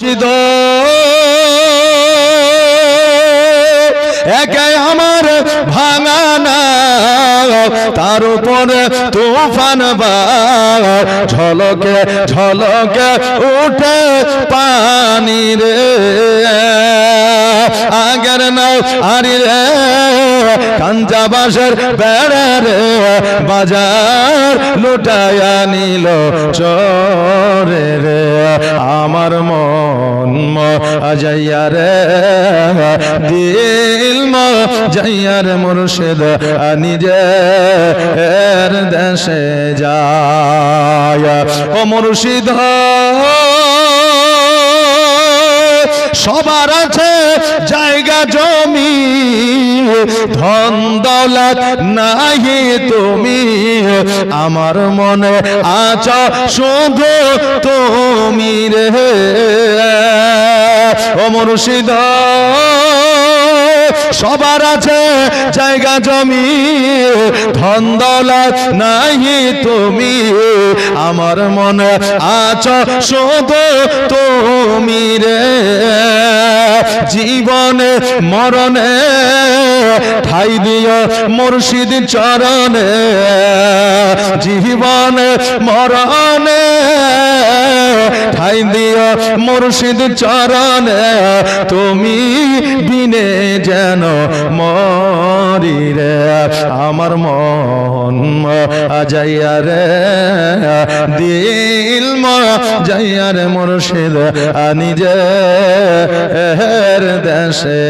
মুর্শিদ একে আমার ভাঙানা তার উপরে তুফান ঝলকে ঝলকে উঠে পানি রে। আগের নাও আরি রে কাঞ্চা বাসের বেড়া রে বাজার। লুটায়া নিল চরে রে। আমার মন যাইয়া রে। দিল যাইয়া রে মুর্শিদ নিজে এর দেশে যায় ও মুর্শিদ, সবার আছে জায়গা জমি, ধন দৌলত নাহি তুমি। আমার মনে আছ শুধু তুমি রে। ও মুর্শিদ, সবার আছে জায়গা জমি, ধন দৌলত নাহি তুমি। আমার মনে আছ শুধু তুমি রে। মরণে, ঠাই দিও মুর্শিদ চরণে, জীবনে মরণে, ঠাই দিও মুর্শিদ চরণে, তুমি দিনে যেন মরি রে আমার মন যাইয়া রে দিল যাইয়া রে মুর্শিদ নিজে দেশে।